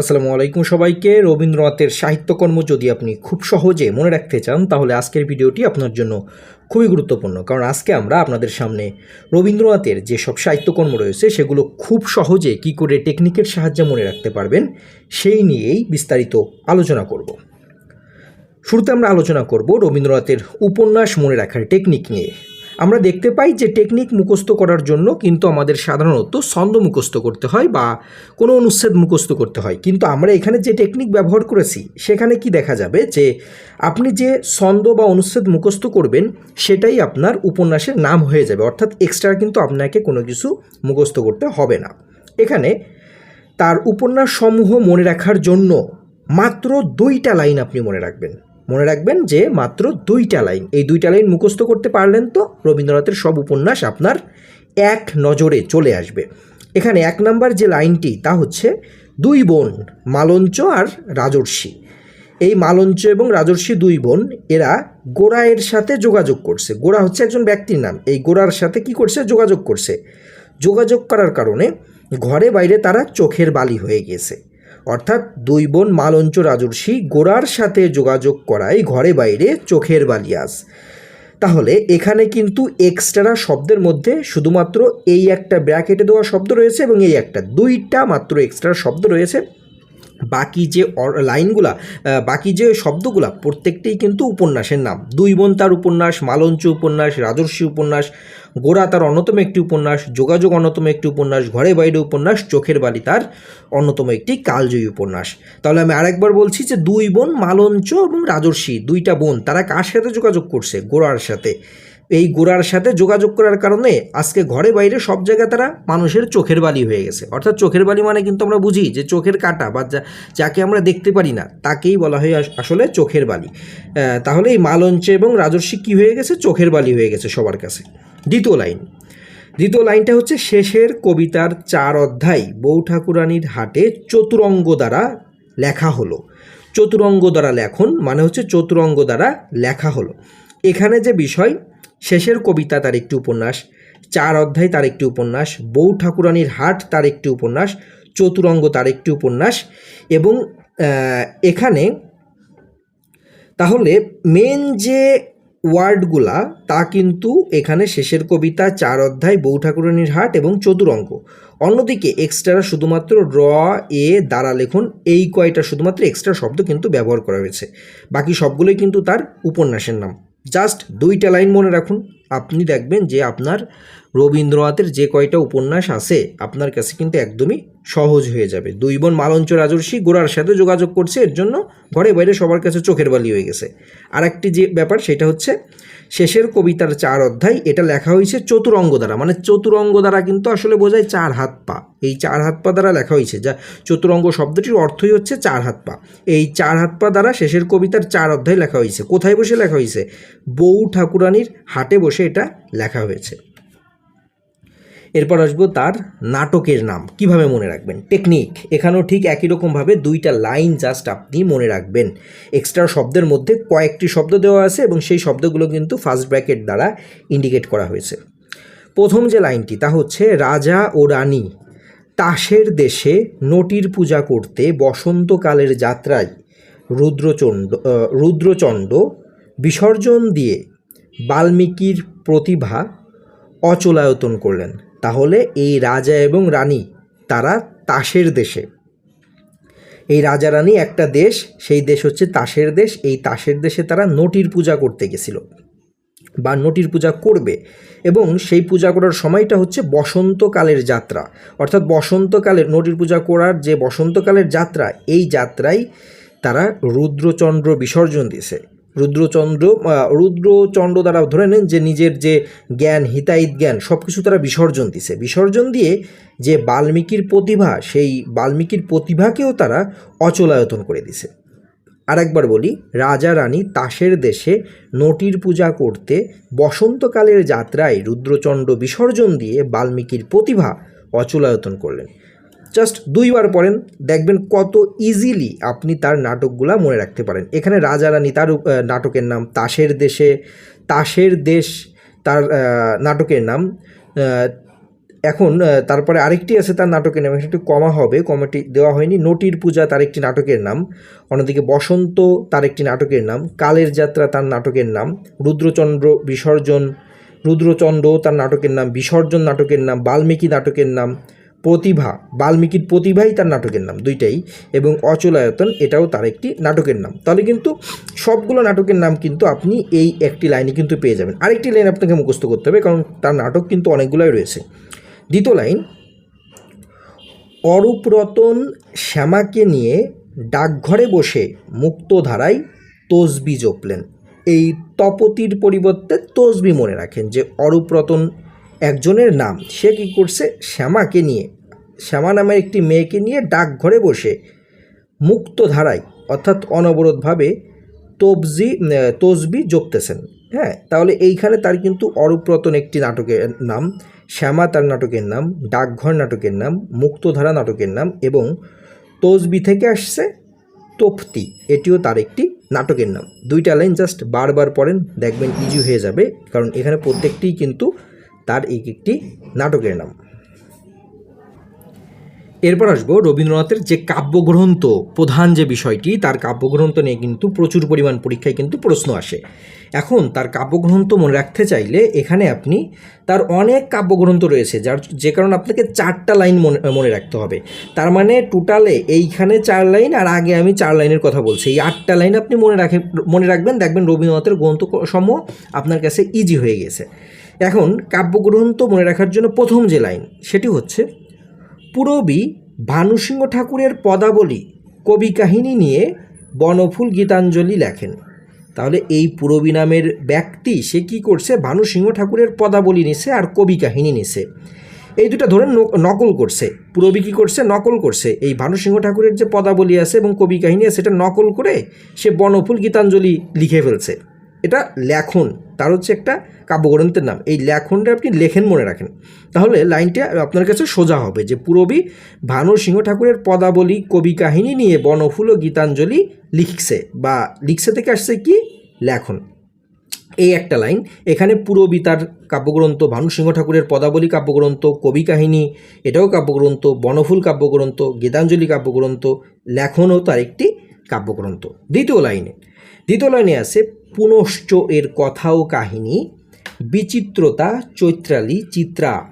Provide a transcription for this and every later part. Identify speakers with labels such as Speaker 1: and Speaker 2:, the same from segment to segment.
Speaker 1: আসসালামু আলাইকুম সবাইকে। রবীন্দ্রনাথের সাহিত্যকর্ম যদি আপনি খুব সহজে মনে রাখতে চান, তাহলে আজকের ভিডিওটি আপনার জন্য খুবই গুরুত্বপূর্ণ। কারণ আজকে আমরা আপনাদের সামনে রবীন্দ্রনাথের যেসব সাহিত্যকর্ম রয়েছে, সেগুলো খুব সহজে কি করে টেকনিকের সাহায্যে মনে রাখতে পারবেন, সেই নিয়েই বিস্তারিত আলোচনা করব। শুরুতে আমরা আলোচনা করব রবীন্দ্রনাথের উপন্যাস মনে রাখার টেকনিক নিয়ে। আমরা দেখতে পাই যে টেকনিক মুখস্থ করার জন্য কিন্তু আমাদের সাধারণত ছন্দ মুখস্থ করতে হয় বা কোনো অনুচ্ছেদ মুখস্থ করতে হয়। কিন্তু আমরা এখানে যে টেকনিক ব্যবহার করেছি, সেখানে কি দেখা যাবে যে আপনি যে ছন্দ বা অনুচ্ছেদ মুখস্থ করবেন, সেটাই আপনার উপন্যাসের নাম হয়ে যাবে। অর্থাৎ এক্সট্রা কিন্তু আপনাকে কোনো কিছু মুখস্থ করতে হবে না। এখানে তার উপন্যাস সমূহ মনে রাখার জন্য মাত্র দুইটা লাইন আপনি মনে রাখবেন। মনে রাখবেন যে মাত্র দুইটা লাইন। এই দুইটা লাইন মুখস্থ করতে পারলেন তো রবীন্দ্রনাথের সব উপন্যাস আপনার এক নজরে চলে আসবে। এখানে এক নাম্বার যে লাইনটি, তা হচ্ছে, দুই বোন, মালঞ্চ আর রাজর্ষি। এই মালঞ্চ এবং রাজর্ষি দুই বোন, এরা গোড়ায়ের সাথে যোগাযোগ করছে। গোড়া হচ্ছে একজন ব্যক্তির নাম। এই গোড়ার সাথে কি করছে? যোগাযোগ করছে। যোগাযোগ করার কারণে ঘরে বাইরে তারা চোখের বালি হয়ে গেছে। অর্থাৎ দুই বোন মালঞ্চ রাজর্ষি গোড়ার সাথে যোগাযোগ করায় ঘরে বাইরে চোখের বালিয়াস। তাহলে এখানে কিন্তু এক্সট্রা শব্দের মধ্যে শুধুমাত্র এই একটা ব্র্যাকেটে দেওয়া শব্দ রয়েছে এবং এই একটা, দুইটা মাত্র এক্সট্রা শব্দ রয়েছে। বাকি যে লাইনগুলা বাকি যে শব্দগুলা, প্রত্যেকটাই কিন্তু উপন্যাসের নাম। দুই বোন তার উপন্যাস, মালঞ্চ উপন্যাস, রাজর্ষি উপন্যাস গোড়া তার অন্যতম একটি উপন্যাস, যোগাযোগ অন্যতম একটি উপন্যাস, ঘরে বাইরে উপন্যাস, চোখের বালি তার অন্যতম একটি কালজয়ী উপন্যাস। তাহলে আমি আরেকবার বলছি যে দুই বোন, মালঞ্চ এবং রাজর্ষি, দুইটা বোন, তারা কার সাথে যোগাযোগ করছে? গোড়ার সাথে। এই গোড়ার সাথে যোগাযোগ করার কারণে আজকে ঘরে বাইরে সব জায়গায় তারা মানুষের চোখের বালি হয়ে গেছে। অর্থাৎ চোখের বালি মানে কিন্তু আমরা বুঝি যে চোখের কাটা বা যাকে আমরা দেখতে পারি না, তাকেই বলা হয় আসলে চোখের বালি। তাহলে এই মালঞ্চে এবং রাজস্বী কী হয়ে গেছে? চোখের বালি হয়ে গেছে সবার কাছে। দ্বিতীয় লাইন। দ্বিতীয় লাইনটা হচ্ছে শেষের কবিতার চার অধ্যায়, বউ ঠাকুরানীর হাটে চতুরঙ্গ দ্বারা লেখা হলো। চতুরঙ্গ দ্বারা লেখন মানে হচ্ছে চতুরঙ্গ দ্বারা লেখা হলো। এখানে যে বিষয় শেষের কবিতা তার একটি উপন্যাস, চার অধ্যায় তার একটি উপন্যাস, বউ ঠাকুরানীর হাট তার একটি উপন্যাস, চতুরঙ্গ তার একটি উপন্যাস এবং এখানে তাহলে মেন যে ওয়ার্ডগুলা তা কিন্তু এখানে শেষের কবিতা, চার অধ্যায়, বউ ঠাকুরানীর হাট এবং চতুরঙ্গ। অন্যদিকে এক্সট্রা শুধুমাত্র র, এ, দ্বারা লেখন, এই কয়টা শুধুমাত্র এক্সট্রা শব্দ কিন্তু ব্যবহার করা হয়েছে। বাকি সবগুলোই কিন্তু তার উপন্যাসের নাম। জাস্ট দুইটা লাইন মনে রাখুন। আপনি দেখবেন যে আপনার রবীন্দ্রনাথের যে কয়টা উপন্যাস আছে, আপনার কাছে কিন্তু একদমই সহজ হয়ে যাবে। দুই বোন মালঞ্চ রাজর্ষি গোড়ার সাথে যোগাযোগ করছে, এর জন্য ঘরে বাইরে সবার কাছে চোখের বালি হয়ে গেছে। আর একটি যে ব্যাপার, সেটা হচ্ছে শেষের কবিতার চার অধ্যায়, এটা লেখা হয়েছে চতুরঙ্গ দ্বারা। মানে চতুরঙ্গ দ্বারা কিন্তু আসলে বোঝায় চার হাত পা। এই চার হাত পা দ্বারা লেখা হয়েছে যা চতুরঙ্গ শব্দটির অর্থই হচ্ছে চার হাত পা। এই চার হাত পা দ্বারা শেষের কবিতার চার অধ্যায় লেখা হয়েছে। কোথায় বসে লেখা হয়েছে? বউ ঠাকুরানীর হাটে বসে এটা লেখা হয়েছে। এরপর আসব তার নাটকের নাম। কীভাবে মনে রাখবেন? টেকনিক। এখানেও ঠিক একই রকমভাবে দুইটা লাইন জাস্ট আপনি মনে রাখবেন। এক্সট্রা শব্দের মধ্যে কয়েকটি শব্দ দেওয়া আছে এবং সেই শব্দগুলো কিন্তু ফার্স্ট ব্র্যাকেট দ্বারা ইন্ডিকেট করা হয়েছে। প্রথম যে লাইনটি, তা হচ্ছে, রাজা ও রানী, তাসের দেশে নটির পূজা করতে বসন্তকালের যাত্রায় রুদ্রচণ্ড রুদ্রচণ্ড বিসর্জন দিয়ে বাল্মীকির প্রতিভা অচলায়তন করলেন। তাহলে এই রাজা এবং রানী, তারা তাসের দেশে। এই রাজা রানী একটা দেশ, সেই দেশ হচ্ছে তাসের দেশ। এই তাসের দেশে তারা নটির পূজা করতে গেছিল বা নটির পূজা করবে এবং সেই পূজা করার সময়টা হচ্ছে বসন্তকালের যাত্রা। অর্থাৎ বসন্তকালের, নটির পূজা করার যে বসন্তকালের যাত্রা, এই যাত্রায় তারা রুদ্রচন্দ্র বিসর্জন দিয়েছে। রুদ্রচন্দ্র রুদ্রচন্দ্র দ্বারা ধরে নেন যে নিজের যে জ্ঞান হিতাহিত জ্ঞান সব কিছু তারা বিসর্জন দিছে। বিসর্জন দিয়ে যে বাল্মীকির প্রতিভা, সেই বাল্মীকির প্রতিভাকেও তারা অচলায়তন করে দিছে। আরেকবার বলি, রাজা রানী তাসের দেশে নটির পূজা করতে বসন্তকালের যাত্রায় রুদ্রচণ্ড বিসর্জন দিয়ে বাল্মীকির প্রতিভা অচলায়তন করলেন। জাস্ট দুইবার পড়েন, দেখবেন কত ইজিলি আপনি তার নাটকগুলা মনে রাখতে পারেন। এখানে রাজা রানী তার নাটকের নাম তাসের দেশে, তাসের দেশ তার নাটকের নাম এখন তারপরে আরেকটি আছে তার নাটকের নাম একটু কমা হবে, কমাটি দেওয়া হয়নি। নটির পূজা তার একটি নাটকের নাম, অন্যদিকে বসন্ত তার একটি নাটকের নাম, কালের যাত্রা তার নাটকের নাম, রুদ্রচন্দ্র বিসর্জন, রুদ্রচন্দ্র তার নাটকের নাম, বিসর্জন নাটকের নাম, বাল্মীকি নাটকের নাম প্রতিভা, বাল্মীকির প্রতিভাই তার নাটকের নাম, দুইটাই, এবং অচলায়তন এটাও তার একটি নাটকের নাম। তাহলে কিন্তু সবগুলো নাটকের নাম কিন্তু আপনি এই একটি লাইনে কিন্তু পেয়ে যাবেন। আরেকটি লাইন আপনাকে মুখস্থ করতে হবে, কারণ তার নাটক কিন্তু অনেকগুলোই রয়েছে। দ্বিতীয় লাইন, অরূপরতন শ্যামাকে নিয়ে ডাকঘরে বসে মুক্তধারায় তসবি জপলেন। এই তপতির পরিবর্তে তসবি মনে রাখেন যে অরূপরতন একজনের নাম। সে কী করছে? শ্যামাকে নিয়ে। শ্যামা নামের একটি মেয়েকে নিয়ে ডাকঘরে বসে। মুক্ত ধারায় অর্থাৎ অনবরতভাবে তবজি তসবি জপতেছেন। হ্যাঁ তাহলে এইখানে তার কিন্তু অরূপরতন একটি নাটকের নাম, শ্যামা তার নাটকের নাম, ডাকঘর নাটকের নাম, মুক্তধারা নাটকের নাম এবং তসবি থেকে আসছে তোফতি এটিও তার একটি নাটকের নাম। দুইটা লাইন জাস্ট বারবার পড়েন, দেখবেন ইজি হয়ে যাবে, কারণ এখানে প্রত্যেকটিই কিন্তু তার এক একটি নাটকের নাম। এরপর আসব রবীন্দ্রনাথের যে কাব্যগ্রন্থ, প্রধান যে বিষয়টি, তার কাব্যগ্রন্থ নিয়ে কিন্তু প্রচুর পরিমাণ পরীক্ষায় কিন্তু প্রশ্ন আসে। এখন তার কাব্যগ্রন্থ মনে রাখতে চাইলে এখানে আপনি তার অনেক কাব্যগ্রন্থ রয়েছে, যার যে কারণে আপনাকে চারটা লাইন মনে মনে রাখতে হবে। তার মানে টোটালে এইখানে চার লাইন আর আগে আমি চার লাইনের কথা বলছি। এই আটটা লাইন আপনি মনে রাখে, মনে রাখবেন, দেখবেন রবীন্দ্রনাথের গ্রন্থ সমূহ আপনার কাছে ইজি হয়ে গেছে। এখন কাব্যগ্রন্থ মনে রাখার জন্য প্রথম যে লাইন, সেটি হচ্ছে, পুরবী ভানুসিংহ ঠাকুরের পদাবলী কবি কাহিনী নিয়ে বনফুল গীতাঞ্জলি লেখেন। তাহলে এই পুরবী নামের ব্যক্তি, সে কি করছে? ভানুসিংহ ঠাকুরের পদাবলী নিছে আর কবি কাহিনী নিছে। এই দুটা ধরে ন- নকল করছে। পুরবী কী করছে? নকল করছে। এই ভানুসিংহ ঠাকুরের যে পদাবলী আছে এবং কবি কাহিনী আছে, সেটা নকল করে সে বনফুল গীতাঞ্জলি লিখে ফেলছে। এটা লেখন, তার হচ্ছে একটা কাব্যগ্রন্থের নাম। এই লেখনটা আপনি লেখেন মনে রাখেন। তাহলে লাইনটা আপনার কাছে সোজা হবে যে, পুরবী ভানু সিংহ ঠাকুরের পদাবলী, কবি কাহিনী নিয়ে বনফুল ও গীতাঞ্জলি লিখছে বা লিখছে থেকে আসছে কি? লেখন। এই একটা লাইন। এখানে পুরবী তার কাব্যগ্রন্থ ভানু সিংহ ঠাকুরের পদাবলী কাব্যগ্রন্থ, কবি কাহিনী, এটাও কাব্যগ্রন্থ, বনফুল কাব্যগ্রন্থ, গীতাঞ্জলি কাব্যগ্রন্থ, লেখনও তার একটি কাব্যগ্রন্থ। দ্বিতীয় লাইনে দ্বিতীয় লাইনে আছে পুনশ্চ এর কথা ও কাহিনী, বিচিত্রতা, চৈত্রালী, চিত্রা।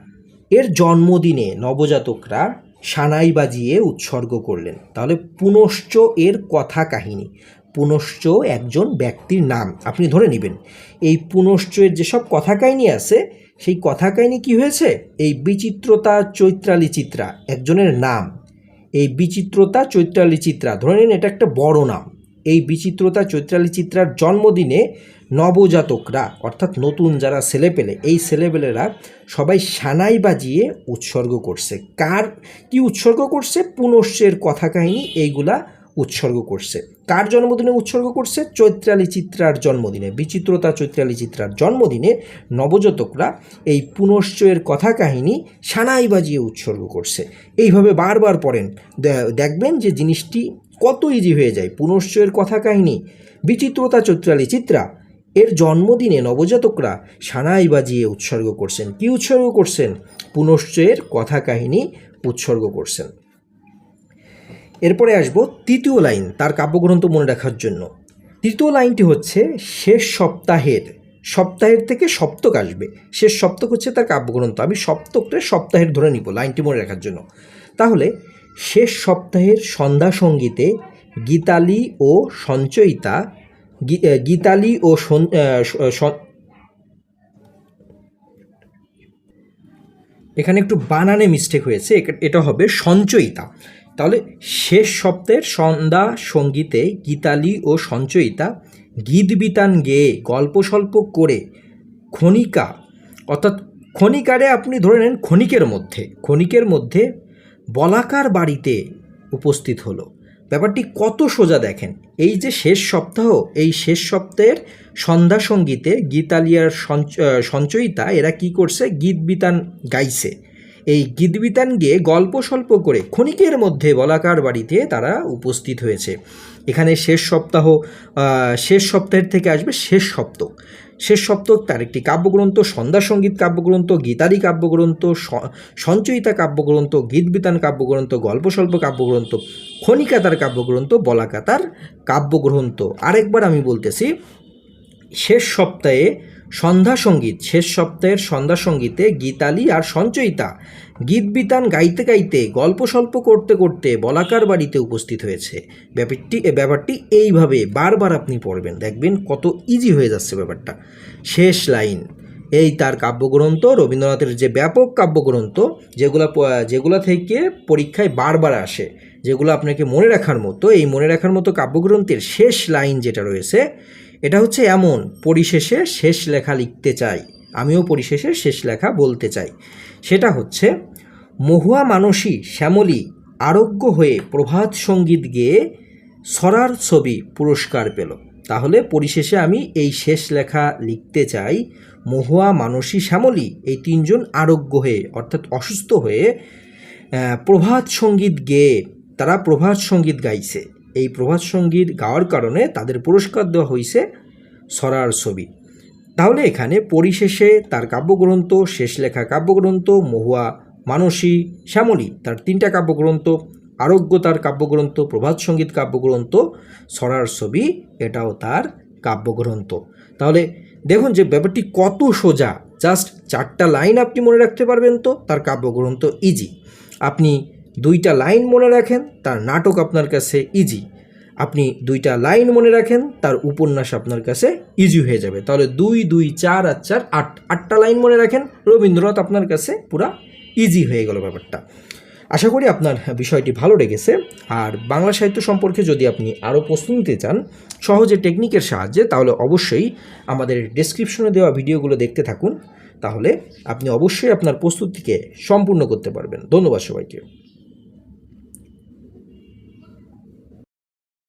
Speaker 1: এর জন্মদিনে নবজাতকরা সানাই বাজিয়ে উৎসর্গ করলেন। তাহলে পুনশ্চ এর কথা কাহিনী, পুনশ্চ একজন ব্যক্তির নাম, আপনি ধরে নেবেন। এই পুনশ্চ এর যেসব কথা কাহিনী আছে, সেই কথা কাহিনী কি হয়েছে? এই বিচিত্রতা, চৈত্রালী, চিত্রা, একজনের নাম। এই বিচিত্রতা, চৈত্রালী, চিত্রা, ধরে নিন এটা একটা বড় নাম। এই বিচিত্রতা চৈত্রালী চিত্রার জন্মদিনে নবজাতকরা, অর্থাৎ নতুন যারা ছেলেপেলে, এই ছেলেপেলেরা সবাই সানাই বাজিয়ে উৎসর্গ করছে। কার কি উৎসর্গ করছে? পুনশ্চের কথা কাহিনী এইগুলা উৎসর্গ করছে। কার জন্মদিনে উৎসর্গ করছে? চৈত্রালী চিত্রার জন্মদিনে। বিচিত্রতা চৈত্রালী চিত্রার জন্মদিনে নবজাতকরা এই পুনশ্চয়ের কথা কাহিনী সানাই বাজিয়ে উৎসর্গ করছে। এইভাবে বারবার পড়েন। দেখবেন যে জিনিসটি কত ইজি হয়ে যায়। পুনশ্চয়ের কথা কাহিনী, বিচিত্রতা চৈত্রালী চিত্রা, এর জন্মদিনে নবজাতকরা সানাই বাজিয়ে উৎসর্গ করছেন। কি উৎসর্গ করছেন? পুনশ্চয়ের কথা কাহিনী উৎসর্গ করছেন। এরপরে আসব তৃতীয় লাইন, তার কাব্যগ্রন্থ মনে রাখার জন্য। তৃতীয় লাইনটি হচ্ছে, শেষ সপ্তাহের সপ্তাহের থেকে সপ্তক আসবে। শেষ সপ্তক হচ্ছে তার কাব্যগ্রন্থ। আমি সপ্তকটা সপ্তাহের ধরে নিব, লাইনটি মনে রাখার জন্য। তাহলে শেষ সপ্তাহের সন্ধ্যা সঙ্গীতে গীতালি ও সঞ্চয়িতা গীতালি ও এখানে একটু বানানে মিস্টেক হয়েছে এটা হবে সঞ্চয়িতা। তাহলে শেষ সপ্তাহের সন্ধ্যা সঙ্গীতে গীতালি ও সঞ্চয়িতা, গীত বিতান গেয়ে গল্প স্বল্প করে ক্ষণিকা অর্থাৎ ক্ষণিকারে আপনি ধরে নেন ক্ষণিকের মধ্যে ক্ষণিকের মধ্যে বলাকার বাড়িতে উপস্থিত হলো। ব্যাপারটি কত সোজা দেখেন। এই যে শেষ সপ্তাহ, এই শেষ সপ্তাহের সন্ধ্যা সঙ্গীতে গীতালিয়ার সঞ্চ- সঞ্চয়িতা, এরা কি করছে? গীত বিতান গাইছে। এই গীত বিতান গিয়ে গল্প স্বল্প করে ক্ষণিকের মধ্যে বলাকার বাড়িতে তারা উপস্থিত হয়েছে। এখানে শেষ সপ্তাহ শেষ সপ্তাহের থেকে আসবে শেষ সপ্তক শেষ সপ্তক তার একটি কাব্যগ্রন্থ, সন্ধ্যা সংগীত কাব্যগ্রন্থ গীতারি কাব্যগ্রন্থ সঞ্চয়িতা কাব্যগ্রন্থ, গীতবিতান কাব্যগ্রন্থ, গল্পস্বল্প কাব্যগ্রন্থ, খনিকাতার কাব্যগ্রন্থ, বলাকাতার কাব্যগ্রন্থ। আরেকবার আমি বলতেছি, শেষ সপ্তাহে সন্ধ্যা সংগীত শেষ সপ্তাহের সন্ধ্যা সঙ্গীতে গীতালি আর সঞ্চয়িতা। গীত বিতান গাইতে গাইতে, গল্প স্বল্প করতে করতে বলাকার বাড়িতে উপস্থিত হয়েছে। ব্যাপারটি ব্যাপারটি এইভাবে বারবার আপনি পড়বেন। দেখবেন কত ইজি হয়ে যাচ্ছে ব্যাপারটা। শেষ লাইন। এই তার কাব্যগ্রন্থ, রবীন্দ্রনাথের যে ব্যাপক কাব্যগ্রন্থ, যেগুলো যেগুলো থেকে পরীক্ষায় বারবার আসে, যেগুলো আপনাকে মনে রাখার মতো, এই মনে রাখার মতো কাব্যগ্রন্থের শেষ লাইন যেটা রয়েছে এটা হচ্ছে এমন, পরিশেষে শেষ লেখা লিখতে চাই। আমিও পরিশেষে শেষ লেখা বলতে চাই। সেটা হচ্ছে, মহুয়া মানসী শ্যামলী আরোগ্য হয়ে প্রভাত সংগীত গেয়ে সরার ছবি পুরস্কার পেল। তাহলে পরিশেষে আমি এই শেষ লেখা লিখতে চাই, মহুয়া মানসী শ্যামলী এই তিনজন আরোগ্য হয়ে, অর্থাৎ অসুস্থ হয়ে প্রভাত সংগীত গেয়ে তারা প্রভাত সংগীত গাইছে। এই প্রভাত সংগীত গাওয়ার কারণে তাদের পুরস্কার দেওয়া হয়েছে সরার ছবি। তাহলে এখানে পরিশেষে তার কাব্যগ্রন্থ, শেষ লেখা কাব্যগ্রন্থ, মহুয়া মানসী, শ্যামলী তার তিনটা কাব্যগ্রন্থ, আরোগ্য তার কাব্যগ্রন্থ, প্রভাত সংগীত কাব্যগ্রন্থ, সরার ছবি, এটাও তার কাব্যগ্রন্থ। তাহলে দেখুন যে ব্যাপারটি কত সোজা। জাস্ট চারটা লাইন আপনি মনে রাখতে পারবেন তো, তার কাব্যগ্রন্থ ইজি আপনি দুইটা লাইন মনে রাখেন, তার নাটক আপনার কাছে ইজি আপনি দুইটা লাইন মনে রাখেন, তার উপন্যাস আপনার কাছে ইজি হয়ে যাবে। তাহলে দুই দুই, চার আর চার, আট, আটটা লাইন মনে রাখেন, রবীন্দ্রনাথ আপনার কাছে পুরা ইজি হয়ে গেল ব্যাপারটা। আশা করি আপনার বিষয়টি ভালো লেগেছে। আর বাংলা সাহিত্য সম্পর্কে যদি আপনি আরও প্রশ্ন নিতে চান, সহজে টেকনিকের সাহায্যে, তাহলে অবশ্যই আমাদের ডেসক্রিপশনে দেওয়া ভিডিওগুলো দেখতে থাকুন। তাহলে আপনি অবশ্যই আপনার প্রস্তুতিকে সম্পূর্ণ করতে পারবেন। ধন্যবাদ সবাইকে।